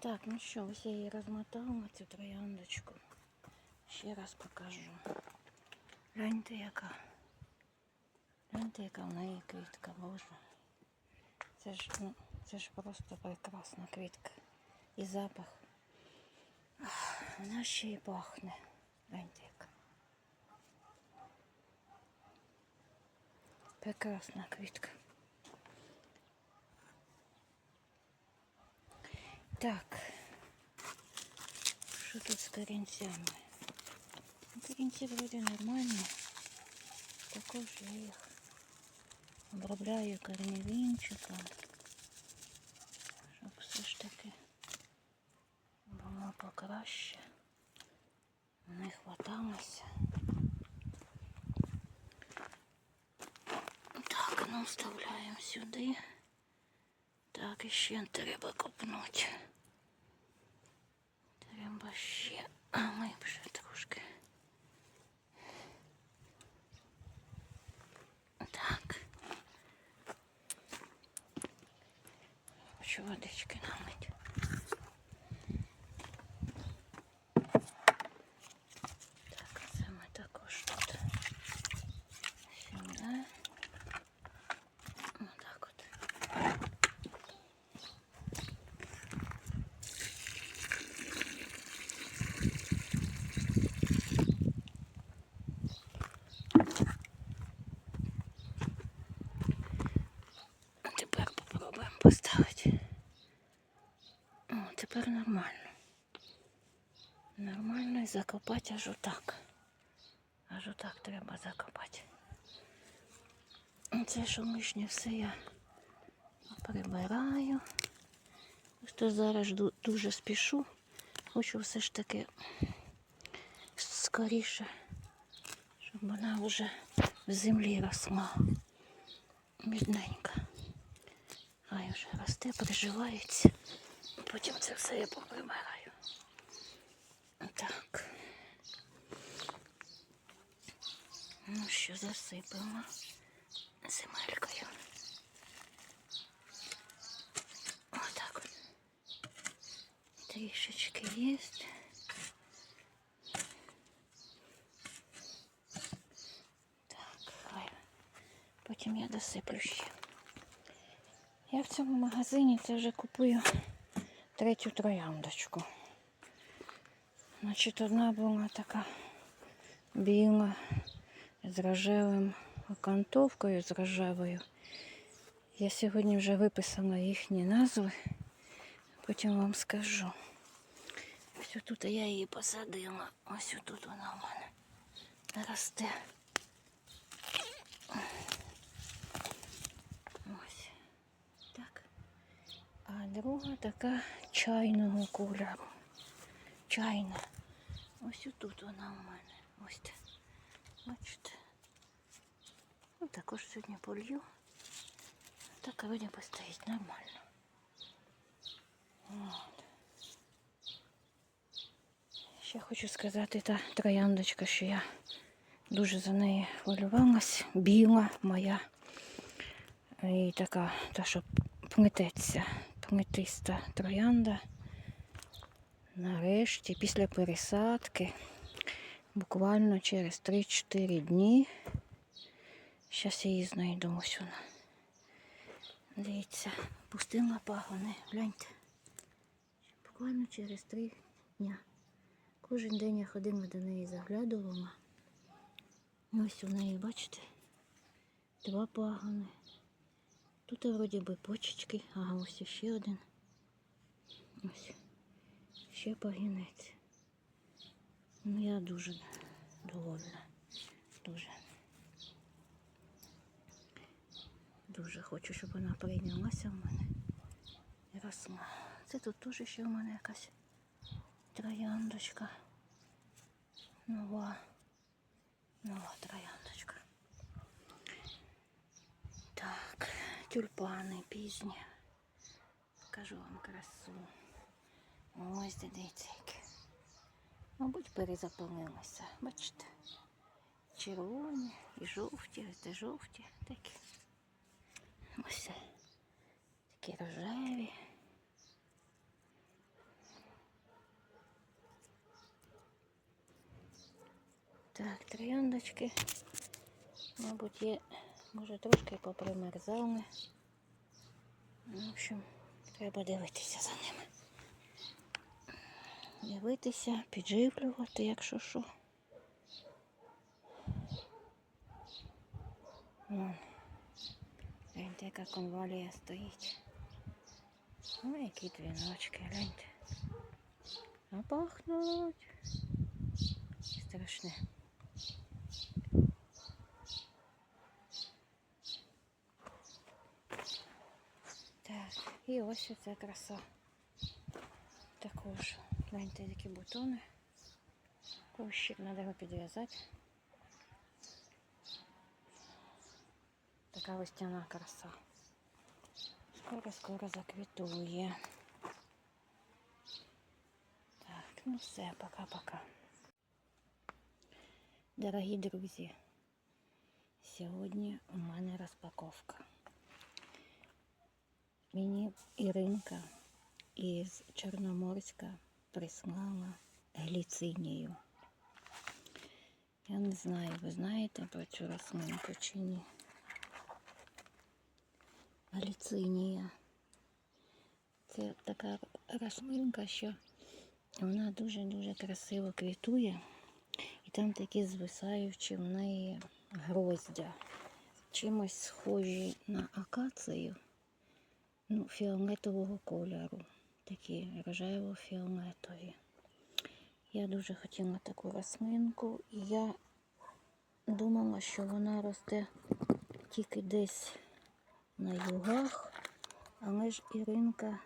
Так, ну що, ось я її розмотала, цю трояндочку. Ще раз покажу. Гляньте, яка. Гляньте, яка в неї квітка, боже. Це ж, ну, це ж просто прекрасна квітка. І запах. Ах, Вона ще й пахне. Гляньте, яка. Прекрасна квітка. Так. Що тут з корінцями? Ну, Корінці вроді нормальні. Також я їх обробляю корневінчиком. Щоб все ж таки було покраще. Не хваталося. Так, ну вставляємо сюди. Так, ще треба копнути. Треба ще глибше трошки. Так. Хочу водички налить. Так, це ми також тут. Сюди. Отак от. А Тепер попробуємо поставити. О, тепер нормально. Нормально і закопати аж отак. Аж отак треба закопати. Це що лишнє все я прибираю. Просто зараз дуже спішу. Хочу все ж таки скоріше, щоб вона вже в землі росла. Бідненька. Хай вже росте, приживається. Потім це все я поприбираю. Так. Ну що, засипала земелькою. Отак от. Трішечки є. Так, хай. Потім я досиплю ще. Я в цьому магазині це вже купую третю трояндочку. Значить, одна була така біла з рожевим окантовкою, з рожевою. Я сьогодні вже виписала їхні назви, потім вам скажу. Ось тут я її посадила. Ось тут вона у мене росте. Ось. Так. А друга така чайного кольору. Чайна. Ось тут вона у мене. Ось. так. Бачите. Ну, також сьогодні полью. Так вроді постоїть нормально. От. Ще хочу сказати та трояндочка, що я дуже за неї хвилювалась. Біла моя. І така, та, що плететься, плетиста троянда. Нарешті, після пересадки, буквально через 3-4 дні. Зараз я її знайду ось вона. Дивіться, пустила пагони, гляньте. Буквально через 3 дня. Кожен день я ходила до неї заглядувала. Ось у неї, бачите, два пагони. Тут вроді би почечки, ага, ось ще один. Ось. Ще пагінець. Ну, я дуже довольна. Дуже. Дуже хочу, щоб вона прийнялася в мене. Росла. Це тут теж ще в мене якась трояндочка. Нова. Нова трояндочка. Так, тюльпани пізні. Покажу вам красу. Ось дивіться які. Мабуть, перезапалилися. Бачите? Червоні і жовті, ось де жовті такі. Ось такі рожеві. Так, трояндочки, мабуть, є, може трошки попримерзали. Ну, в общем, треба дивитися за ними. Дивитися, підживлювати, якщо що. Вон. Гляньте, яка конвалія стоїть. Ой, які дзвіночки, гляньте. А пахнуть. Страшне. Так, і ось оця краса. Також. Гляньте, які бутони. Кущик треба його підв'язати. Така весняна краса. Скоро-скоро заквітує. Так, ну все, пока-пока. Дорогі друзі, сьогодні у мене розпаковка. Мені Іринка із Чорноморська прислала гліцинію. Я не знаю, ви знаєте про цю рослинку чи ні. Гліцинія. Це така рослинка, що вона дуже-дуже красиво квітує. І там такі звисаючі в неї гроздя. Чимось схожі на акацію, ну, фіолетового кольору. Такі рожево-фіолетові. Я дуже хотіла таку рослинку, і я думала, що вона росте тільки десь на югах, але ж Іринка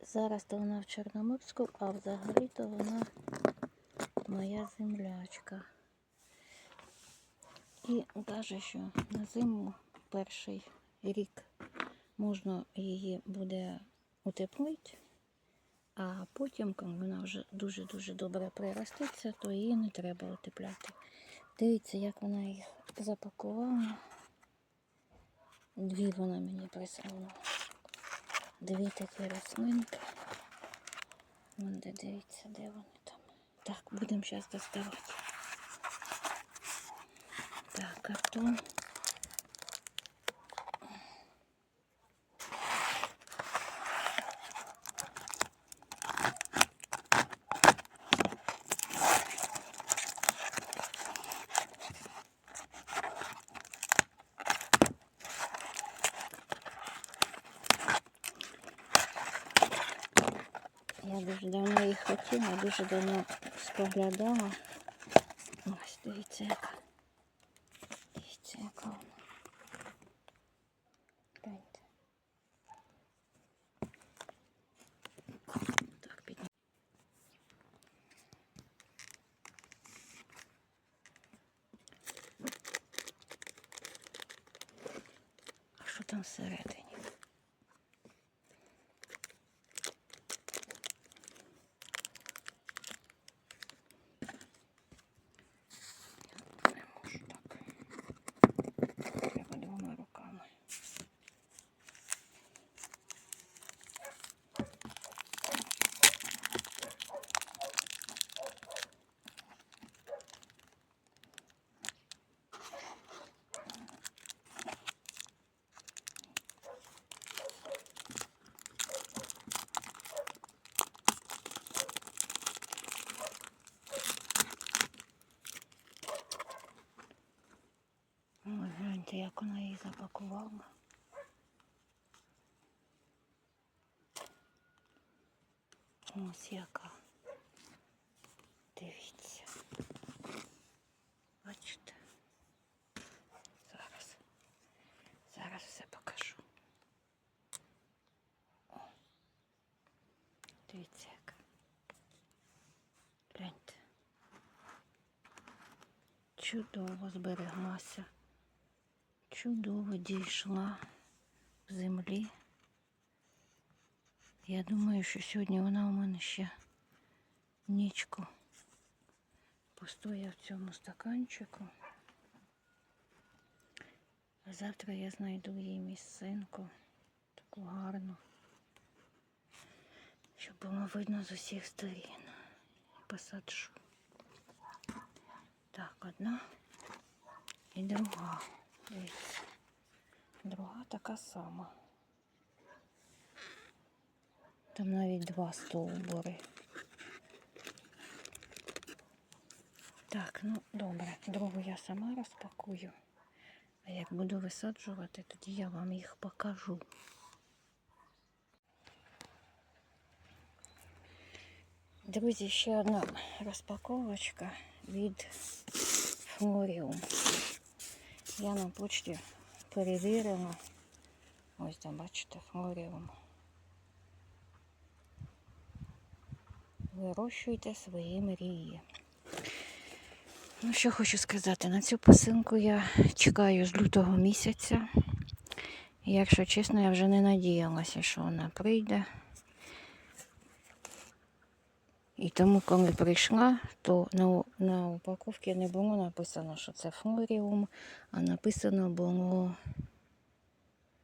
зараз то вона в Чорноморську, а взагалі то вона моя землячка. І каже, що на зиму перший рік можна її буде утеплити, а потім, коли вона вже дуже-дуже добре приростеться, то її не треба утепляти. Дивіться, як вона їх запакувала. Дві вона мені прислала. Дві такі рослинки. Вон де дивіться, де вони там. Так, будемо зараз доставати. Так, картон. давно їх хотіла, дуже давно споглядала. Ось, дивіться, яка. Дивіться, яка вона. Гляньте. Так, підні. А що там всередині? Ось яка. Дивіться. Бачите? Зараз. Зараз все покажу. О. Дивіться як. Гляньте. Чудово збереглася. Чудово дійшла в землі. Я думаю, що сьогодні вона у мене ще нічку постоє в цьому стаканчику. А завтра я знайду їй місцинку, таку гарну, щоб було видно з усіх сторін. Посаджу. Так, одна і друга. Друга така сама. Там навіть два стовбури. Так, ну добре, другу я сама розпакую. А як буду висаджувати, тоді я вам їх покажу. Друзі, ще одна розпаковочка від Флоріум. Я на почті перевірила. Ось там, бачите, Флоріум. Вирощуйте свої мрії. Ну, що хочу сказати, на цю посилку я чекаю з лютого місяця. Якщо чесно, я вже не надіялася, що вона прийде. І тому, коли прийшла, то на, на упаковці не було написано, що це флоріум, а написано було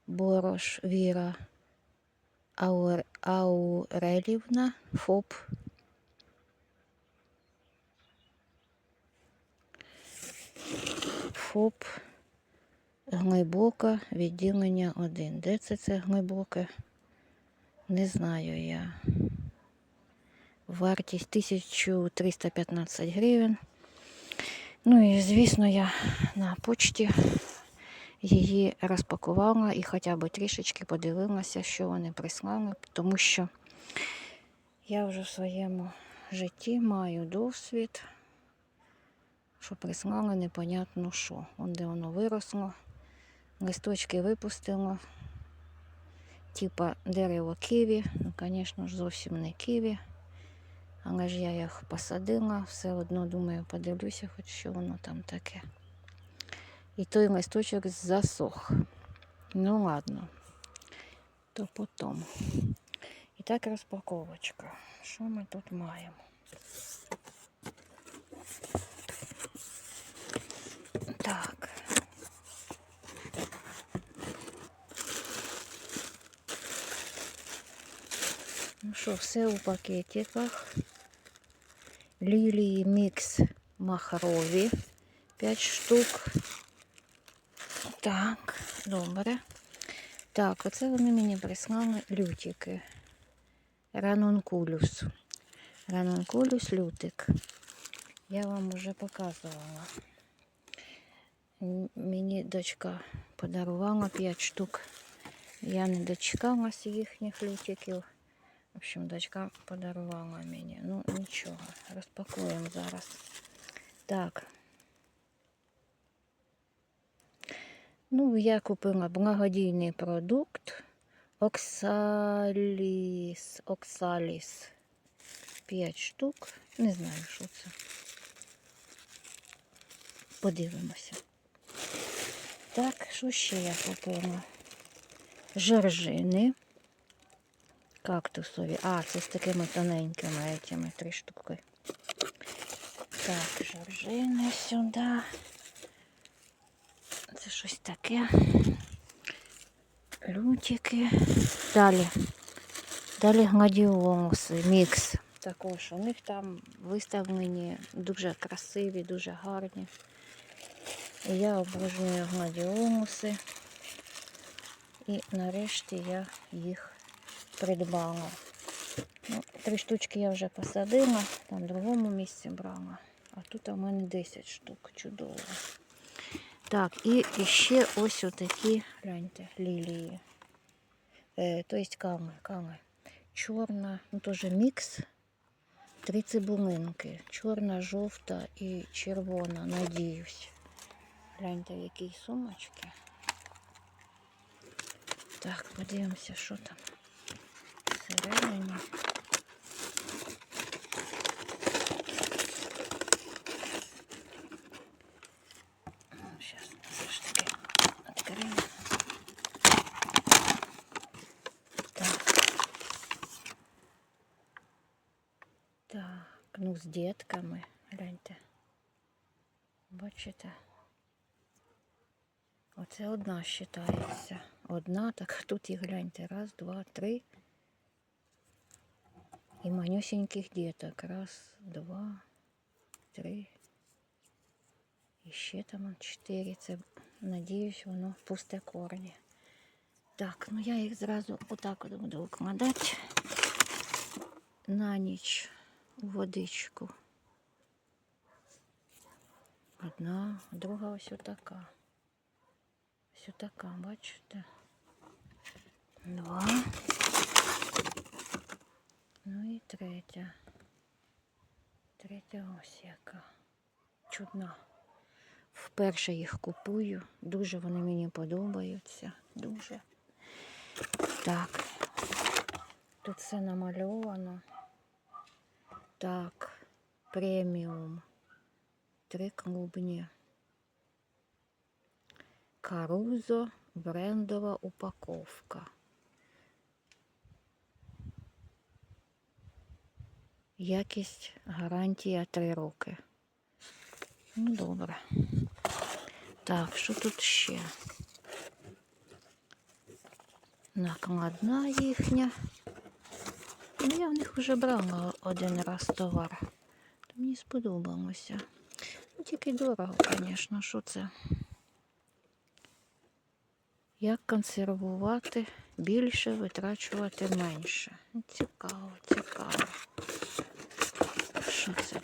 Борош Віра Аурелівна ФОП. ФОП глибоке відділення 1. Де це це глибоке? Не знаю я. Вартість 1315 гривень. Ну і звісно, я на почті її розпакувала і хоча б трішечки подивилася, що вони прислали, тому що я вже в своєму житті маю досвід, що прислали непонятно що. Вон де воно виросло, листочки випустило, типа дерево киві, ну, звісно ж, зовсім не киві. Але ж я їх посадила, все одно думаю, подивлюся, хоч що воно там таке. І той листочок засох. Ну ладно, то потім. І так розпаковочка. Що ми тут маємо? Так. Ну що, все у пакетиках. Лілії мікс махрові. 5 штук. Так, добре. Так, оце вони мені прислали лютики. Ранункулюс. Ранункулюс лютик. Я вам вже показувала. Мені дочка подарувала 5 штук. Я не дочекалась їхніх лютиків. В общем, дочка подарувала мені. Ну, нічого, розпакуємо зараз. Так. Ну, я купила благодійний продукт Оксаліс. Оксаліс. 5 штук. Не знаю, що це. Подивимося. Так, що ще я купила? Жоржини. Кактусові. А, це з такими тоненькими этими три штуки. Так, жоржини сюди. Це щось таке. Лютики. Далі. Далі гладіолуси, мікс. Також у них там виставлені дуже красиві, дуже гарні. Я обожнюю гладіолуси. І нарешті я їх придбала. Ну, три штучки я вже посадила, там в другому місці брала. А тут у мене 10 штук. Чудово. Так, і ще ось отакі, гляньте, лілії. Е, то есть ками, ками. Чорна, ну теж мікс. Три цибулинки. Чорна, жовта і червона, надіюсь. Гляньте, в якій сумочці. Так, подивимося, що там всередині. Сейчас все ж таки відкриємо. Так. Так, ну з дітками, гляньте. Бачите? Оце одна вважається. Одна, так тут і гляньте. Раз, два, три. І манюсеньких діток. Раз, два, три, І ще там чотири. Це, надіюсь, воно пусте корені. Так, ну я їх зразу отак от буду укладати на ніч у водичку. Одна, друга ось отака. Ось отака, бачите? Два. Ну і третя. Третя ось яка. Чудна. Вперше їх купую. Дуже вони мені подобаються. Дуже. Так. Тут все намальовано. Так, преміум. Три клубні. Карузо брендова упаковка. Якість гарантія 3 роки. Ну, добре. Так, що тут ще? Накладна їхня. Ну, я в них вже брала один раз товар. То мені сподобалося. Ну, тільки дорого, звісно, що це. Як консервувати більше, витрачувати менше. Цікаво, цікаво. Що це?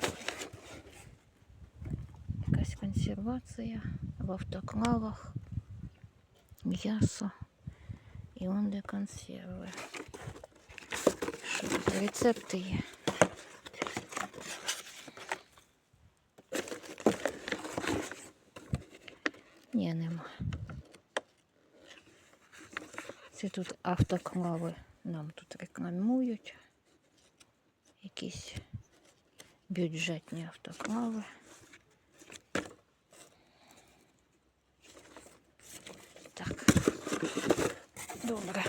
Якась консервація в автоклавах, м'ясо і он де консерви. Що тут? Рецепти є. Це тут автоклави нам тут рекламують. Якісь бюджетні автоклави. Так. Добре.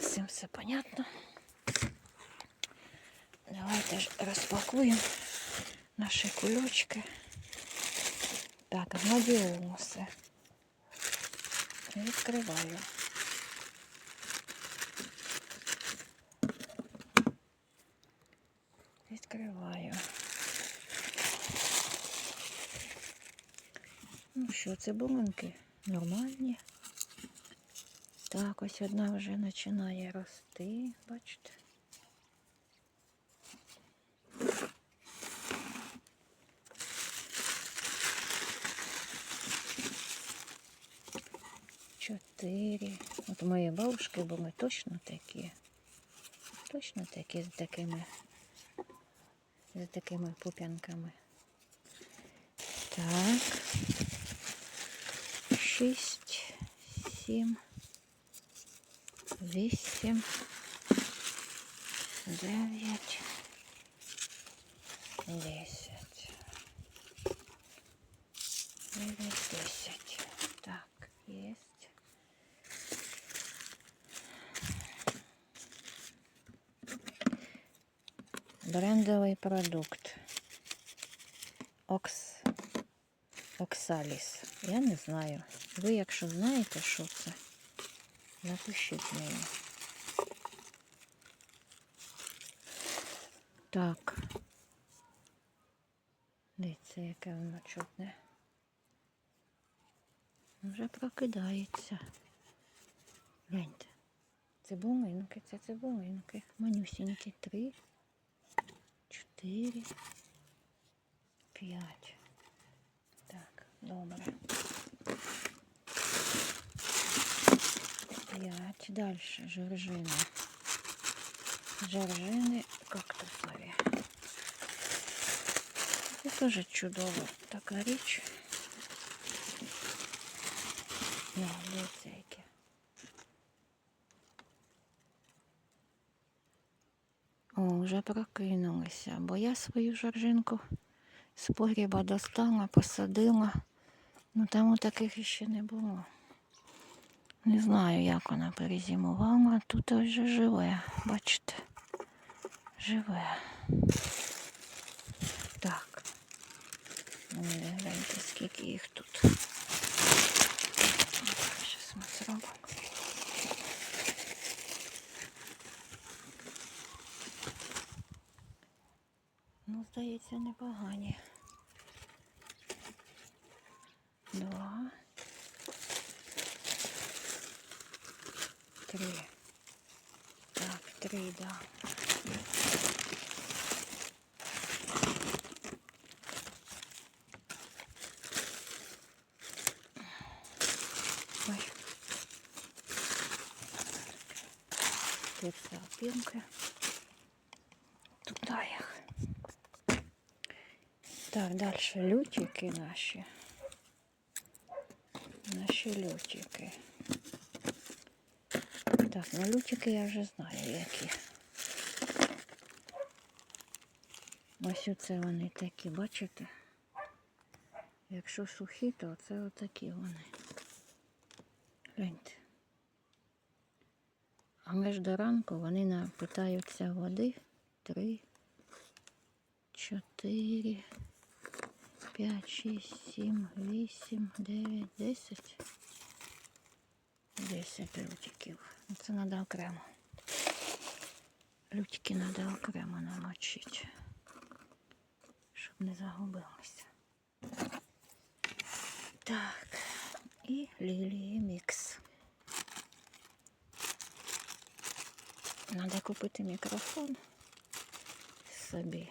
З цим все понятно. Давайте ж розпакуємо наші кульочки. Так, гладіолуси. Відкриваю. Відкриваю. Ну що, це булинки нормальні. Так, ось одна вже починає рости, бачите. Чотири. От мої бабушки були точно такі. Точно такі з такими з такими пуп'янками. Так. Шість, сім, вісім, дев'ять, десять. Дев'ять, десять. Так, єсть. Брендовий продукт. Окс. Оксаліс. Я не знаю. Ви, якщо знаєте, що це, напишіть мені. Так. Дивіться, яке воно чудне. Вже прокидається. Гляньте. Цибулинки, це цибулинки. Манюсінькі. Три, чотири, п'ять. Добре. П'ять. Далі жоржини. Жоржини кактусові. Це теж чудова така річ. Ну, дивіться, яке. О, вже прокинулися, бо я свою жоржинку з погріба достала, посадила. Ну там у таких іще не було. Не знаю, як вона перезимувала. Тут вже живе, бачите. Живе. Так. Ну, гляньте, скільки їх тут. Зараз ми зробимо. Ну, здається, непогані. два, три. Так, три, да. Ой. Тут вся опілка. Туди їх. Так, далі лютики наші. Наші лютики. Так, ну лютики я вже знаю, які. Ось оце вони такі, бачите? Якщо сухі, то це отакі вони. Гляньте. А між до ранку вони напитаються води. Три, чотири, п'ять, шість, сім, вісім, дев'ять, десять. Десять лютиків. Це треба окремо. Лютики треба окремо намочити, щоб не загубилося. Так, і лілії мікс. Треба купити мікрофон собі.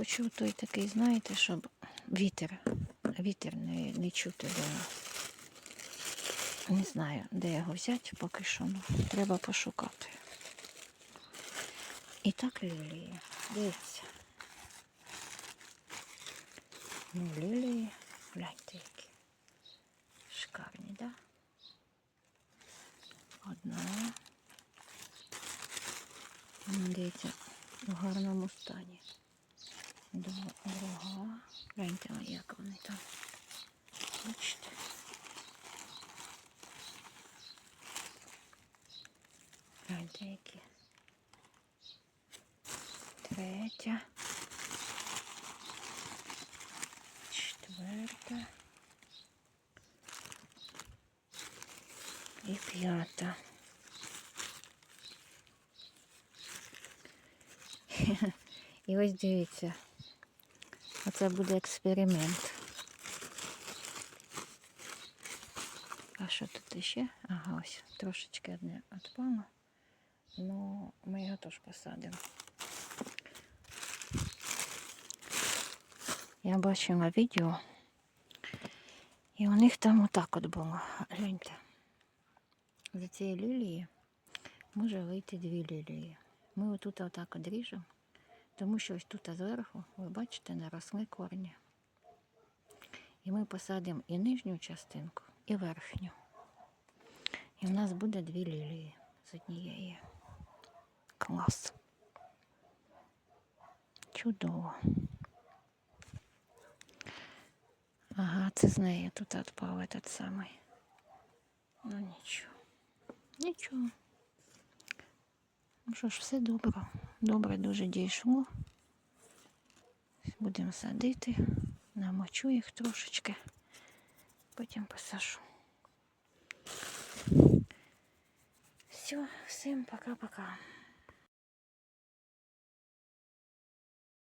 Хочу той такий, знаєте, щоб вітер, вітер не, не чути до. Не знаю, де його взяти поки що, ну, треба пошукати. І так лілії. Дивіться. Ну, лілії, гляньте які. Шикарні, да? Одна. Дивіться, в гарному стані. Друга. Гляньте, як вони там. Бачите? Гляньте, які. Третя. Четверта. І п'ята. І ось дивіться. Оце буде експеримент. А що тут ще? Ага, ось трошечки одне відпало. Ну, ми його теж посадимо. Я бачила відео. І у них там отак от було. Гляньте. За цієї лілії може вийти дві лілії. Ми отут отак от тому що ось тут зверху, ви бачите, наросли корні. І ми посадимо і нижню частинку, і верхню. І в нас буде дві лілії з однієї. Клас. Чудово. Ага, це з неї тут відпав этот самий. Ну нічого. Нічого. Ну що ж, все добре. Добре дуже дійшло. Будемо садити. Намочу їх трошечки. Потім посажу. Все, всім пока-пока.